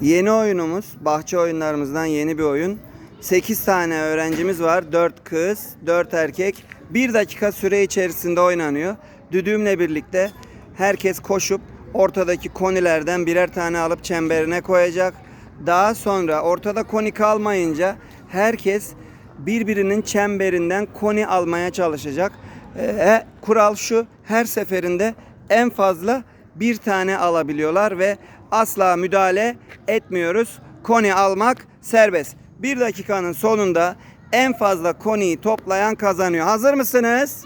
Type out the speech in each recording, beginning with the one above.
Yeni oyunumuz, bahçe oyunlarımızdan yeni bir oyun. 8 tane öğrencimiz var. 4 kız, 4 erkek. 1 dakika süre içerisinde oynanıyor. Düdüğümle birlikte herkes koşup ortadaki konilerden birer tane alıp çemberine koyacak. Daha sonra ortada koni kalmayınca herkes birbirinin çemberinden koni almaya çalışacak. Ee, kural şu, her seferinde en fazla bir tane alabiliyorlar ve asla müdahale etmiyoruz. Koni almak serbest. Bir dakikanın sonunda en fazla koniyi toplayan kazanıyor. Hazır mısınız?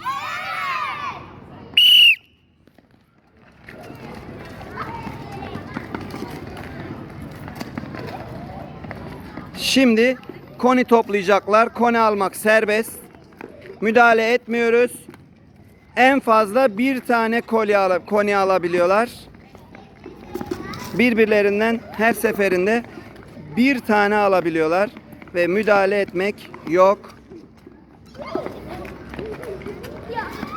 Şimdi koni toplayacaklar. Koni almak serbest. Müdahale etmiyoruz. En fazla bir tane koli alıp koni alabiliyorlar. Birbirlerinden her seferinde bir tane alabiliyorlar ve müdahale etmek yok.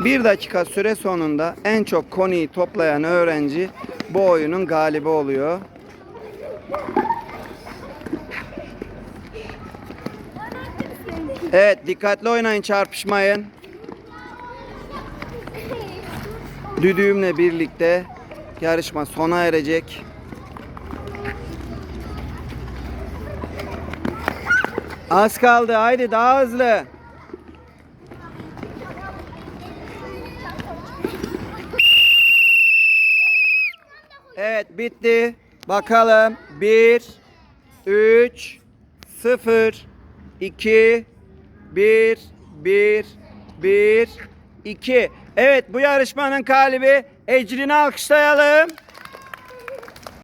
Bir dakika süre sonunda en çok koniyi toplayan öğrenci bu oyunun galibi oluyor. Evet dikkatli oynayın çarpışmayın. Düdüğümle birlikte yarışma sona erecek. Az kaldı haydi daha hızlı. Evet bitti. Bakalım. 1 3 0 2 1 1 1 2 Evet bu yarışmanın galibi Ecrin'i alkışlayalım.